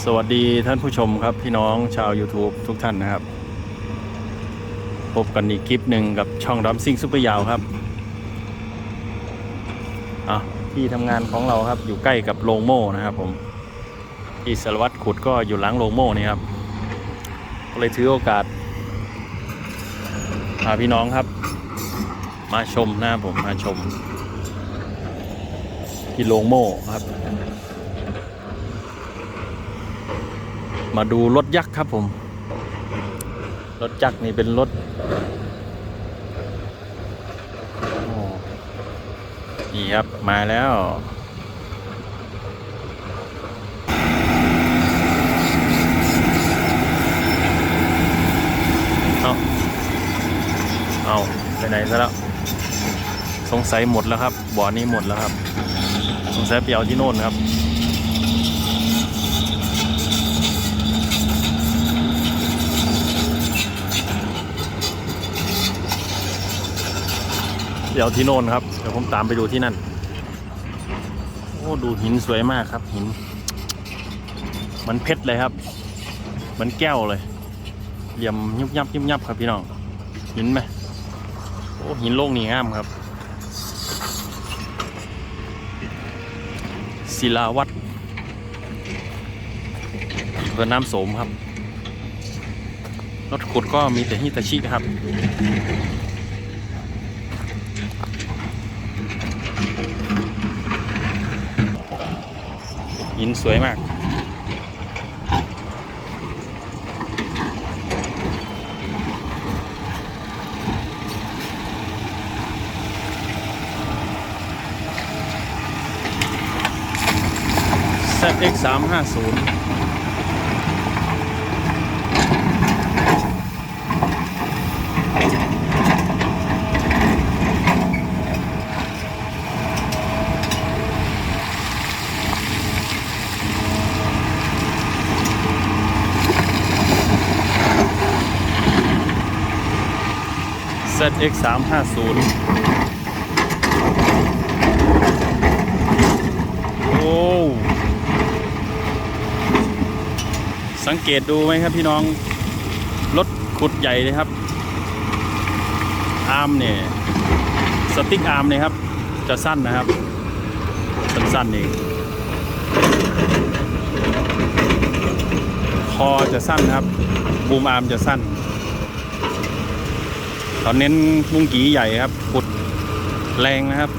สวัสดีท่านผู้ชมครับพี่น้องชาว YouTube ทุกท่านนะครับ พบกันอีกคลิปหนึ่งกับช่องดัมซิ่งซุปเปอร์ยาวครับอะที่ทำงานของเราครับอยู่ใกล้กับโรงโม่นะครับผมที่สารวัตรขุดก็อยู่หลังโรงโม่นี่ครับก็เลยถือโอกาสพาพี่น้องครับ มาชมนะครับผมมาชมที่โรงโม่ครับ มาดูรถยักษ์ครับผม รถยักษ์นี่เป็นรถนี่ครับ มาแล้ว เอาเอาไปไหนซะแล้ว สงสัยหมดแล้วครับ บ่อนี้หมดแล้วครับ สงสัยไปเอาที่โน่นครับ เดี๋ยวที่โน่นครับเดี๋ยวผมตามไปดูที่นั่น โอ้ดูหินสวยมากครับหิน มันเพชรเลยครับ มันแก้วเลยเหลี่ยมยุบยับยุบยับครับพี่น้องหินไหมโอ้หินโล่งนี่งามครับศิลาวัดเพื่อน้ำโสมครับรถขุดก็มีแต่ฮิตาชิครับ หินสวยมากเซ ZX350 ZX 3 5 0 โอ้ สังเกตดูไหมครับพี่น้อง รถขุดใหญ่เลยครับ อาร์มเนี่ย สติ๊กอาร์มเนี่ยครับ จะสั้นนะครับ สั้นๆเองคอจะสั้นครับ บูมอาร์มจะสั้น ตอนเน้นมุ้งกีใหญ่ครับขุดแรงนะครับ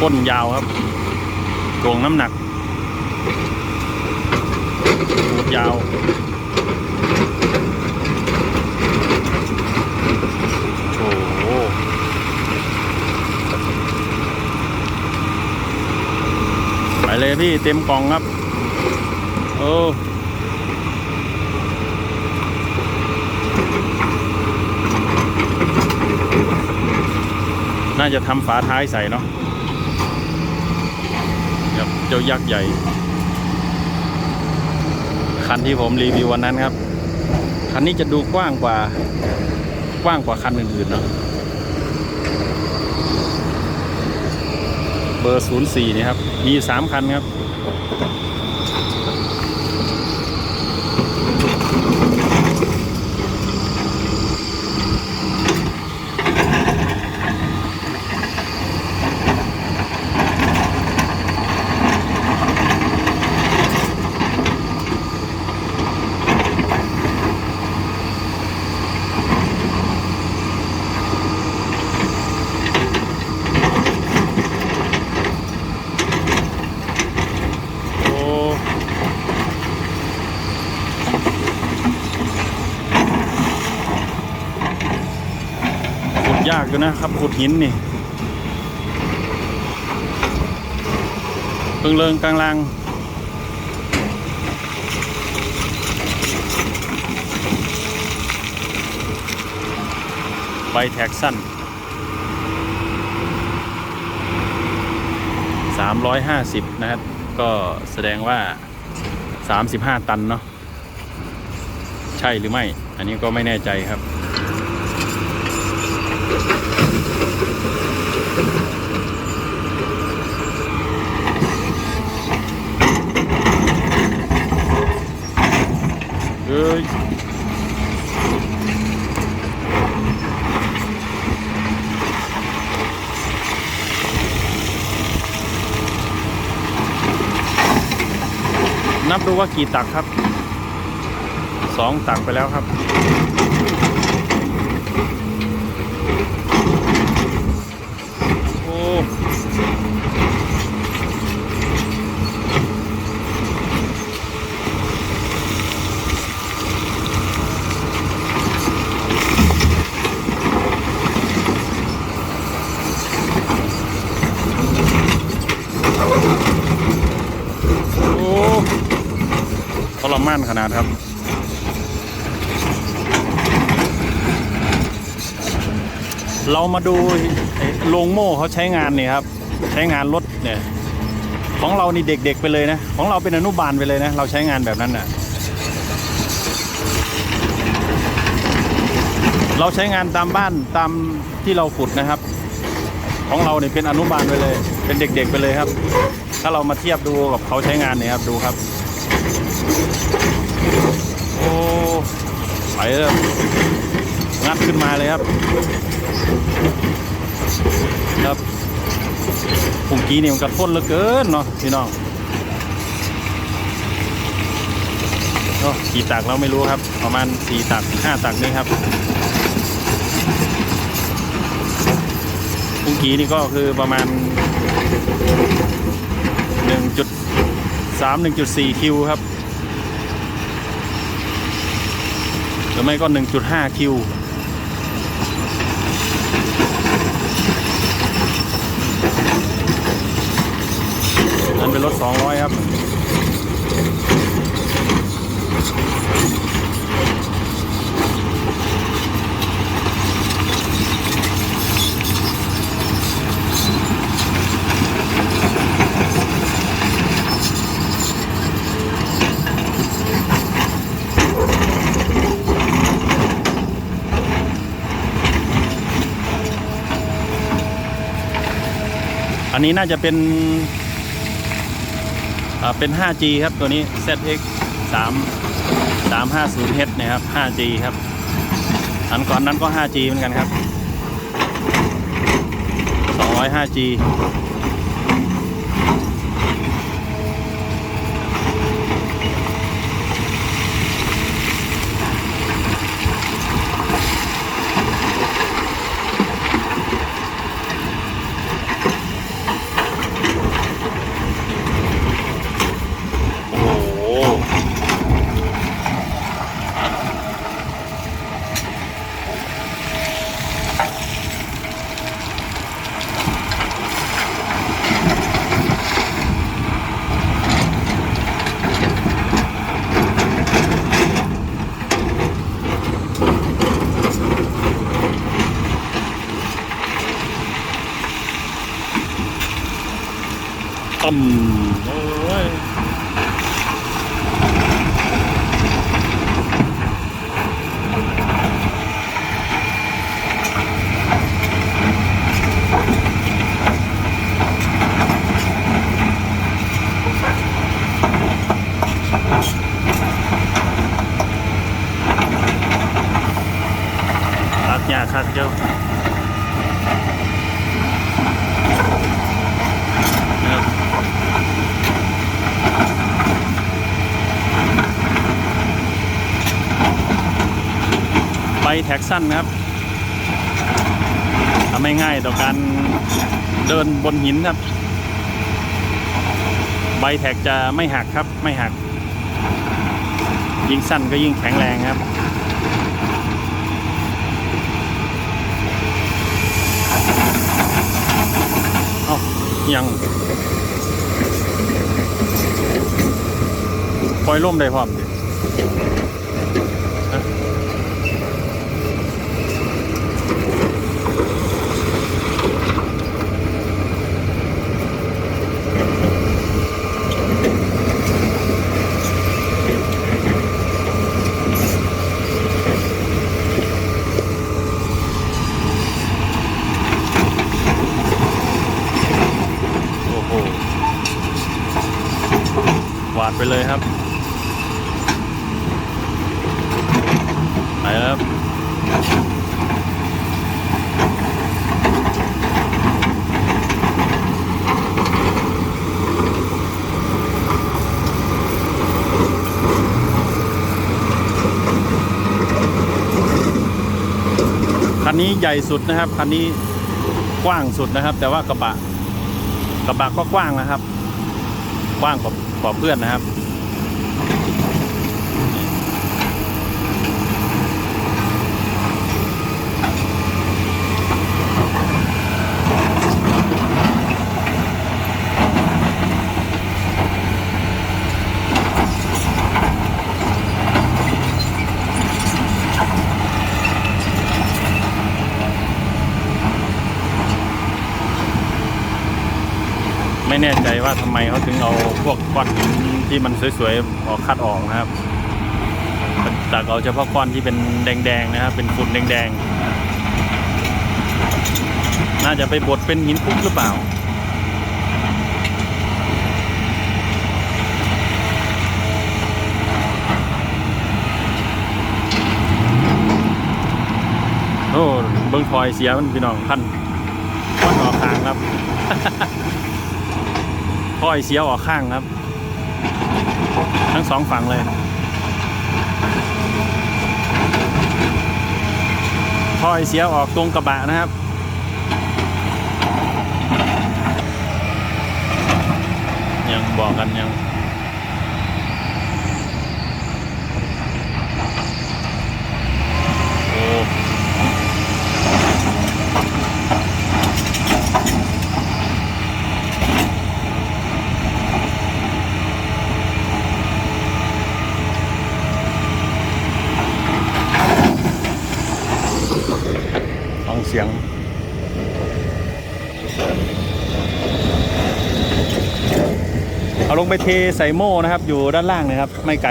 ก้นยาวครับโกงน้ำหนักปูดยาวโอ้โหไปเลยพี่เต็มกล่องครับ โอ้าจะทำฝาท้ายใส่เนาะครับเจ้ายักษ์ใหญ่ คันที่ผมรีวิววันนั้นครับ คันนี้จะดูกว้างกว่ากว้างกว่าคันอื่นๆเนาะเบอร์ 04 นี่ครับ มีอยู่3คันครับ อยู่นะครับขุดหินนี่เพิ่งเริงกลางลางใบแท็กสั้น350 นะครับ ก็แสดงว่า 35 ตันเนาะใช่หรือไม่ อันนี้ก็ไม่แน่ใจครับ นับดูว่ากี่ตักครับ สองตักไปแล้วครับ มานขนาดครับเรามาดูโรงโม่เขาใช้งานเนี่ยครับ ใช้งานรถเนี่ยของเรานี่เด็กๆไปเลยนะ ของเราเป็นอนุบาลไปเลยนะ เราใช้งานแบบนั้นน่ะเราใช้งานตามบ้านตามที่เราขุดนะครับ ของเราเนี่ยเป็นอนุบาลไปเลย เป็นเด็กๆไปเลยครับ ถ้าเรามาเทียบดูกับเขาใช้งานเนี่ยครับดูครับ โอ้ไปแล้วงัดขึ้นมาเลยครับ ครับปุ่งกี้นี่มันกระท้นเหลือเกินเนาะพี่น้องกี่ตักเราไม่รู้ครับ ประมาณสี่ตักห้าตักนี่ครับปุ่งกี้นี่ก็คือประมาณ 3 1.4 คิวครับ หรือไม่ก็ 1.5 คิว นั่นเป็นรถ 200 ครับ อันนี้น่าจะเป็นเป็น 5G ครับตัวนี้ ZX 3 350H นะครับ 5G ครับ อันก่อนนั้นก็ 5G เหมือนกันครับ 200 5G โอ้โห ต่ำโอ้ย ตัดยากครับเจ้านะครับใบ แท็กสั้นครับทำให้ง่ายต่อการเดินบนหินครับ ใบแท็กจะไม่หักครับไม่หัก ยิ่งสั้นก็ยิ่งแข็งแรงครับเอายังปล่อยล่มได้พร้อม ไปเลยครับ ไปครับคันนี้ใหญ่สุดนะครับ คันนี้กว้างสุดนะครับ แต่ว่ากระบะ กระบะก็กว้างนะครับ กว้างกว่า กว่าเพื่อนนะครับ ไม่แน่ใจว่าทำไมเขาถึงเอาพวกก้อนหินที่มันสวยๆออกคัดออกนะครับตักเอาเฉพาะก้อนที่เป็นแดงๆนะครับ เป็นฝุ่นแดงๆ น่าจะไปบดเป็นหินปุ๊บหรือเปล่าโอ้เบิ้งทอยเสียมันพี่น้องพันพันออกทางครับ้อยเสียออกข้างครับ ทั้งสองฝั่งเลยทอยเสียออกตรงกระบะนะครับ ยังบอกกันยัง โอ้ ฟังเสียง เอาล งไปเทใส่โม่นะครับ อยู่ด้านล่างนะครับ ไม่ไกล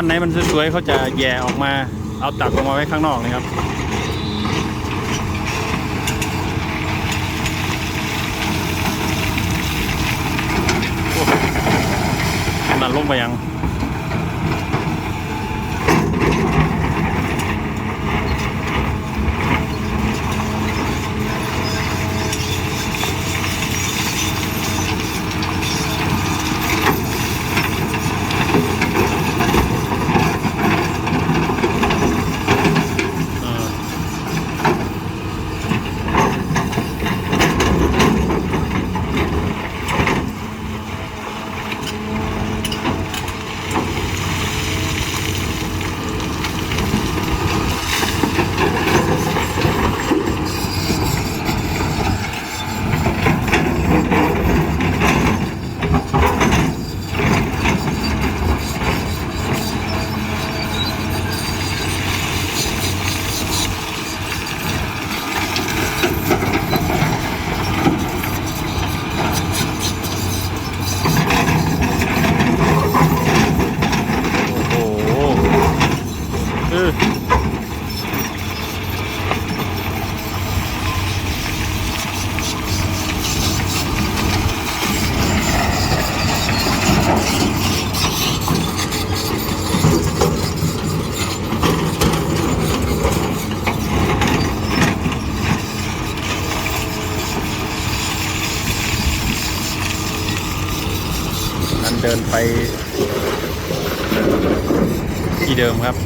อนไหนมันสวยๆเขาจะแย่ออกมาเอาตักออกมาไว้ข้างนอกนะครับนั่นลงไปยัง เออโอ้โหเออนั่นเดินไป ที่เดิมครับ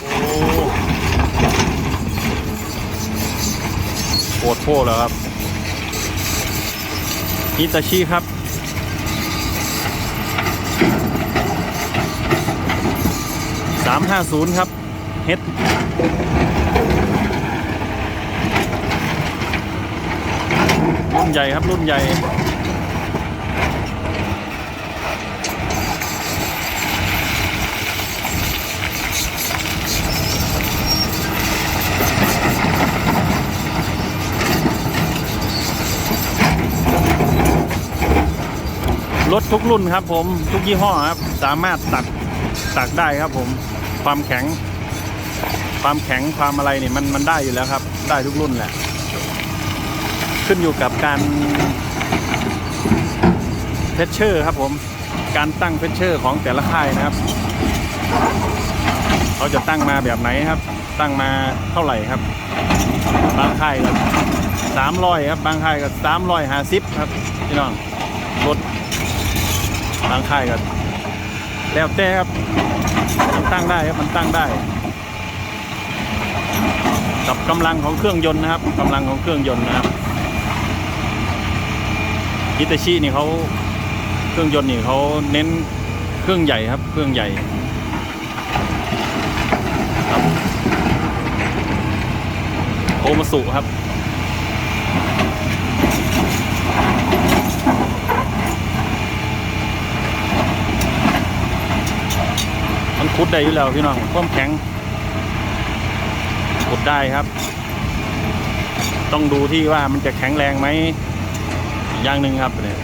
โอ้โหดโพแล้วครับฮิตาชิครับสามห้าศูนย์ครับเฮดรุ่นใหญ่ครับรุ่นใหญ่ รถทุกรุ่นครับผมทุกยี่ห้อครับ สามารถตักตักได้ครับผมความแข็ง ความแข็งความอะไรเนี่ยมันมันได้อยู่แล้วครับ ได้ทุกรุ่นแหละ ขึ้นอยู่กับการเพชเชอร์ครับผมการตั้งเพชเชอร์ของแต่ละค่ายนะครับเขาจะตั้งมาแบบไหนครับ ตั้งมาเท่าไหร่ครับ บางค่ายก็สามร้อยครับ บางค่ายก็สามร้อยห้าสิบครับพี่น้องรถ บางค่ายก็แล้วแต่ครับมันตั้งได้ครับมันตั้งได้ กับกำลังของเครื่องยนต์นะครับกำลังของเครื่องยนต์นะครับฮิตาชินี่เขาเครื่องยนต์นี่เขาเน้นเครื่องใหญ่ครับ เครื่องใหญ่ครับโอมาสุครับ มันคุดได้อยู่แล้วพี่น้องความแข็งขุดได้ครับ ต้องดูที่ว่ามันจะแข็งแรงไหมอย่างหนึ่งครับเนี่ย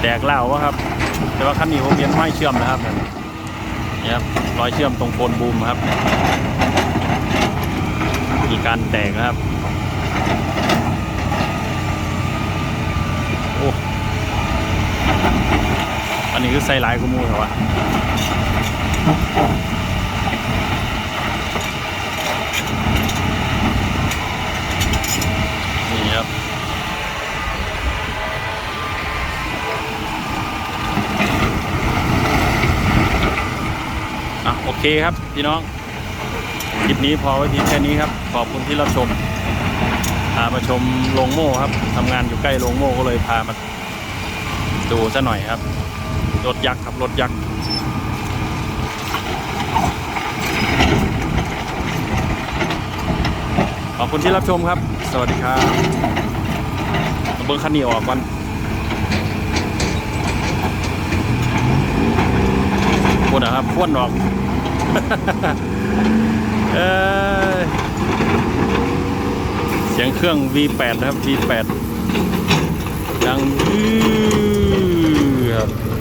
แตกเล่าวะครับ แต่ว่าคันนี้ผมเรียนห้อยเชื่อมนะครับเนี่ยครับรอยเชื่อมตรงโคนบูมครับมีการแตกนะครับ อันนี้คือใส่หลายกูมูเหรอวะนี่ครับอะโอเคครับพี่น้อง คลิปนี้พอไว้เพียงแค่นี้ครับ ขอบคุณที่รับชมพามาชมโรงโม่ครับทำงานอยู่ใกล้โรงโม่ก็เลยพามาดูซะหน่อยครับ รถยักษ์ครับรถยักษ์ขอบคุณที่รับชมครับ สวัสดีครับเบิ้งคันนี้ออกกันพวดนะครับพวดออกเสียงเครื่อง V8 นะครับ V8 ดังยื้ครับ